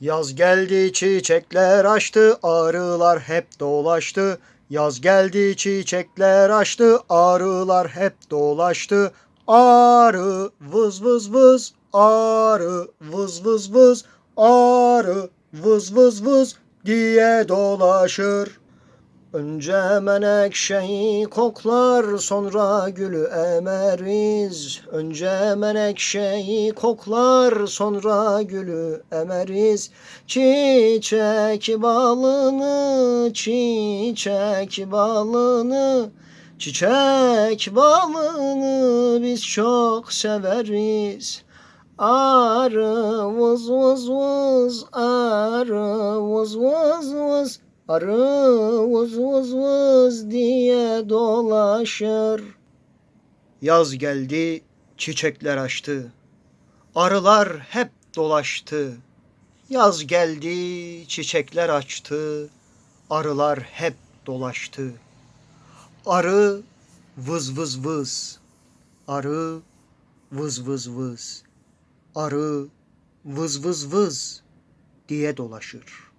Yaz geldi çiçekler açtı, arılar hep dolaştı. Yaz geldi çiçekler açtı, arılar hep dolaştı. Arı vız vız vız, arı vız vız vız, arı vız vız vız diye dolaşır. Önce menekşeyi koklar sonra gülü emeriz. Önce menekşeyi koklar sonra gülü emeriz. Çiçek balını, çiçek balını, çiçek balını biz çok severiz. Arı vız vız vız, arı vız vız vız. Arı vız vız vız diye dolaşır. Yaz geldi, çiçekler açtı. Arılar hep dolaştı. Yaz geldi, çiçekler açtı. Arılar hep dolaştı. Arı vız vız vız. Arı vız vız vız. Arı vız vız vız diye dolaşır.